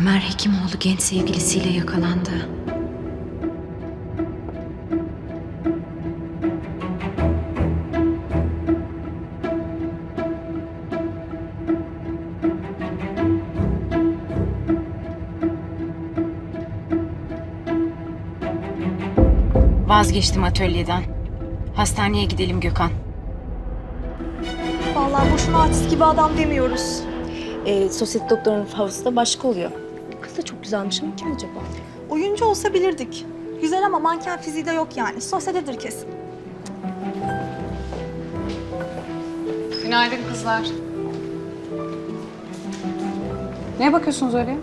Ömer Hekimoğlu genç sevgilisiyle yakalandı. Vazgeçtim atölyeden. Hastaneye gidelim Gökhan. Vallahi boşuna artist gibi adam demiyoruz. Ee, sosyetik doktorun havası da başka oluyor. Kız da çok güzelmiş ama kim acaba? Oyuncu olsa bilirdik. Güzel ama manken fiziği de yok yani. Sosyetedir kesin. Günaydın kızlar. Neye bakıyorsunuz öyle?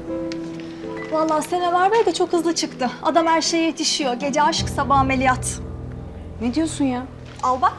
Vallahi Senever Bey de çok hızlı çıktı. Adam her şeye yetişiyor. Gece aşk, sabah ameliyat. Ne diyorsun ya? Al bak.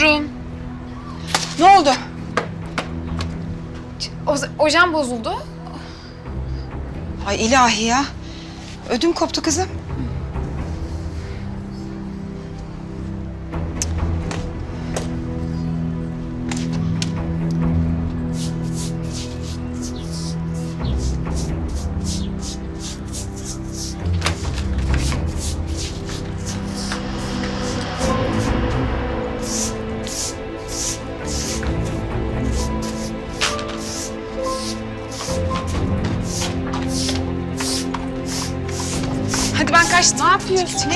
İnanmıyorum. Ne oldu? O, ojem bozuldu. Ay ilahi ya. Ödüm koptu kızım.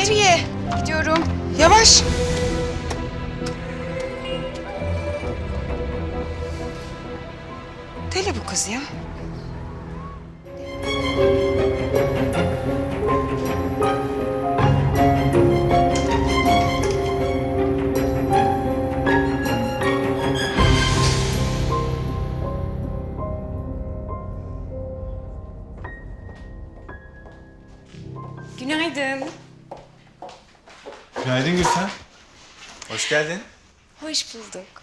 Nereye? Gidiyorum. Yavaş. Deli bu kız ya. Günaydın. Günaydın Gülsen. Hoş geldin. Hoş bulduk.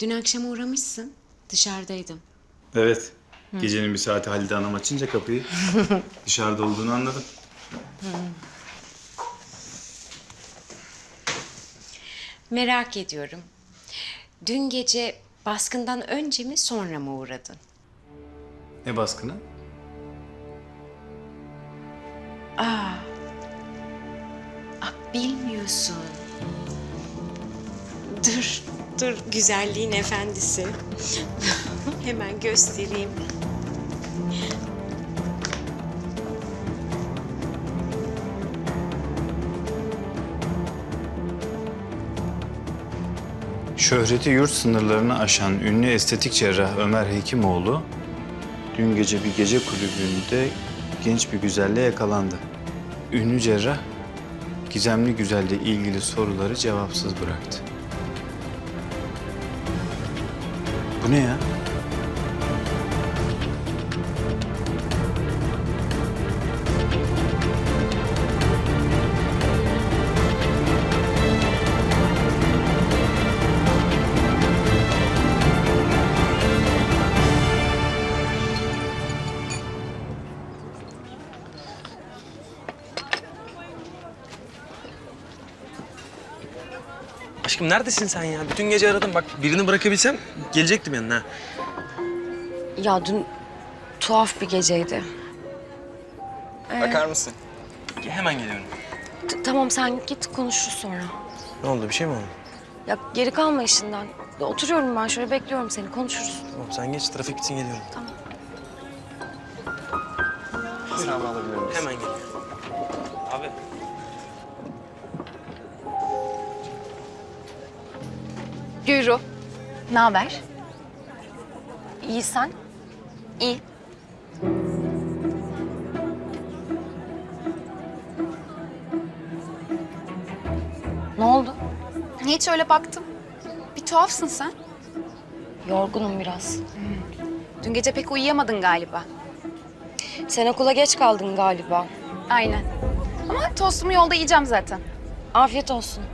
Dün akşam uğramışsın. Dışarıdaydım. Evet. Gecenin bir saati Halide Hanım açınca kapıyı dışarıda olduğunu anladım. Merak ediyorum. Dün gece baskından önce mi sonra mı uğradın? Ne baskını? Bilmiyorsun. Dur, dur güzelliğin efendisi. Hemen göstereyim. Şöhreti yurt sınırlarını aşan ünlü estetik cerrah Ömer Hekimoğlu dün gece bir gece kulübünde genç bir güzelle yakalandı. Ünlü cerrah gizemli güzelle ilgili soruları cevapsız bıraktı. Bu ne ya? Aşkım neredesin sen ya? Bütün gece aradım. Bak birini bırakabilsem gelecektim yanına. Ya dün tuhaf bir geceydi. Bakar mısın? Hemen geliyorum. T- tamam sen git konuşuruz sonra. Ne oldu? Bir şey mi oldu? Ya geri kalma işinden. Oturuyorum ben şöyle bekliyorum seni konuşuruz. Tamam sen geç. Trafik bitsin geliyorum. Tamam. Hemen geliyorum. Abi. Gürü. Ne haber? İyi sen? İyi. Ne oldu? Hiç öyle baktım. Bir tuhafsın sen. Yorgunum biraz. Dün gece pek uyuyamadın galiba. Sen okula geç kaldın galiba. Aynen. Ama tostumu yolda yiyeceğim zaten. Afiyet olsun.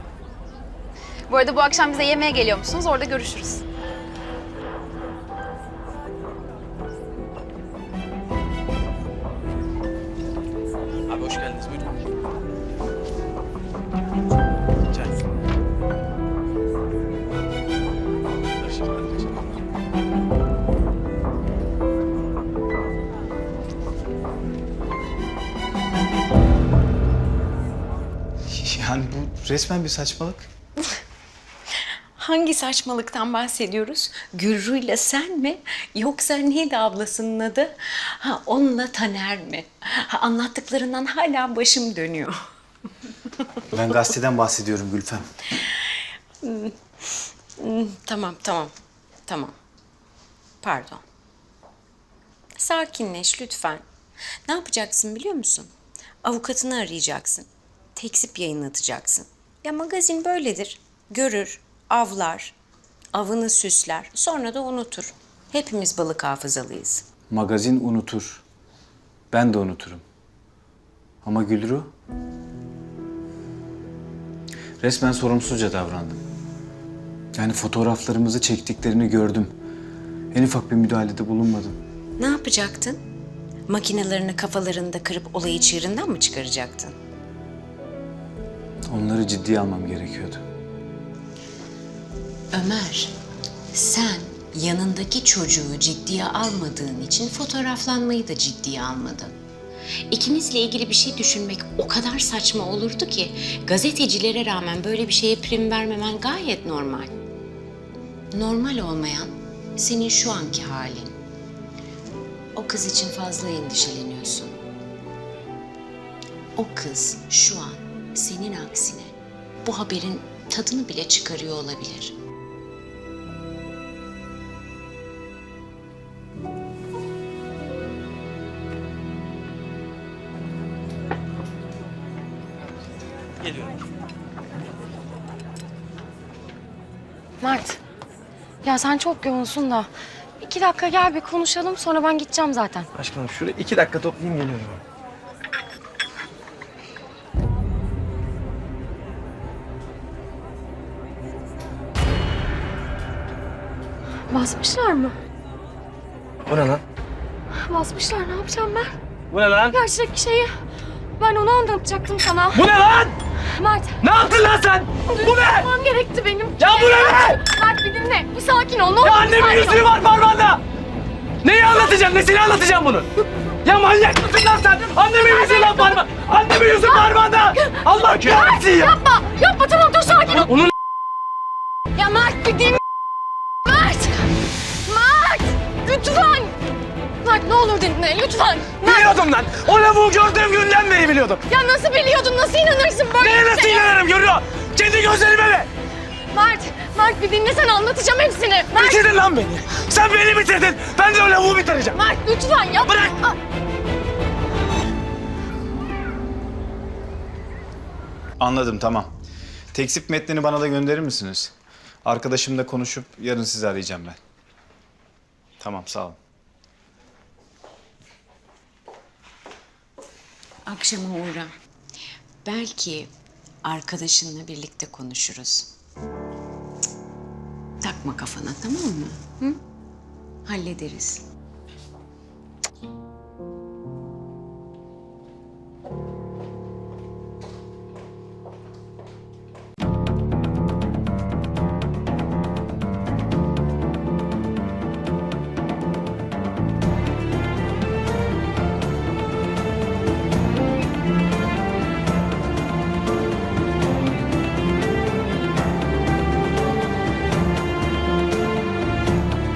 Bu arada bu akşam bize yemeğe geliyor musunuz? Orada görüşürüz. Abi hoş geldiniz. Buyurun. Çay. Yani bu resmen bir saçmalık. Hangi saçmalıktan bahsediyoruz? Gürru'yla sen mi? Yoksa neydi ablasının adı? Ha, onunla Taner mi? Ha, anlattıklarından hala başım dönüyor. Ben gazeteden bahsediyorum Gülfem. Tamam, tamam. Tamam. Pardon. Sakinleş lütfen. Ne yapacaksın biliyor musun? Avukatını arayacaksın. Tekzip yayınlatacaksın. Ya magazin böyledir. Görür, avlar, avını süsler, sonra da unutur. Hepimiz balık hafızalıyız. Magazin unutur. Ben de unuturum. Ama Gülru... Resmen sorumsuzca davrandım. Yani fotoğraflarımızı çektiklerini gördüm. En ufak bir müdahalede bulunmadım. Ne yapacaktın? Makinelerini kafalarında kırıp olayı çığırından mı çıkaracaktın? Onları ciddiye almam gerekiyordu. Ömer, sen yanındaki çocuğu ciddiye almadığın için fotoğraflanmayı da ciddiye almadın. İkinizle ilgili bir şey düşünmek o kadar saçma olurdu ki gazetecilere rağmen böyle bir şeye prim vermemen gayet normal. Normal olmayan senin şu anki halin. O kız için fazla endişeleniyorsun. O kız şu an senin aksine bu haberin tadını bile çıkarıyor olabilir. Ya sen çok yoğunsun da. İki dakika gel bir konuşalım sonra ben gideceğim zaten. Aşkım şuraya iki dakika toplayayım geliyorum. Basmışlar mı? Bu ne lan? Basmışlar ne yapacağım ben? Bu ne lan? Gerçek şeyi. Ben onu anlatacaktım sana. Bu ne lan? Mert. Ne yaptın lan sen? Bu ne? Yapmam gerekti benim. Ya bu ne? Mert bir dinle. Bir sakin ol. Ne olur Ya annemin yüzüğü var parmağında. Neyi anlatacağım? Nesini anlatacağım bunu? Ya manyak mısın lan sen? Annemin yüzüğü lan parma... Annemin yüzüğü parmağında. Allah kahretsin ya. Yapma. Yapma tamam dur sakin ol. Onun Ya Mert bir dinle. Mert. Mert. Lütfen. Mert ne olur dinle lütfen. Biliyordum lan. O lavuğu gördüğüm günden beri biliyordum. Ya nasıl biliyordun? Nasıl inanırsın böyle Neye bir nasıl şeye? inanırım görüyor? Kendi gözlerime mi? Mert. Mert bir dinle sen anlatacağım hepsini. Mert. Bitirdin lan beni. Sen beni bitirdin. Ben de o lavuğu bitireceğim. Mert lütfen yapma. Bırak. Aa, Anladım tamam. Teksip metnini bana da gönderir misiniz? Arkadaşımla konuşup yarın sizi arayacağım ben. Tamam sağ olun. Akşama uğra. Belki arkadaşınla birlikte konuşuruz. Cık, Takma kafana tamam mı? Hı? Hallederiz.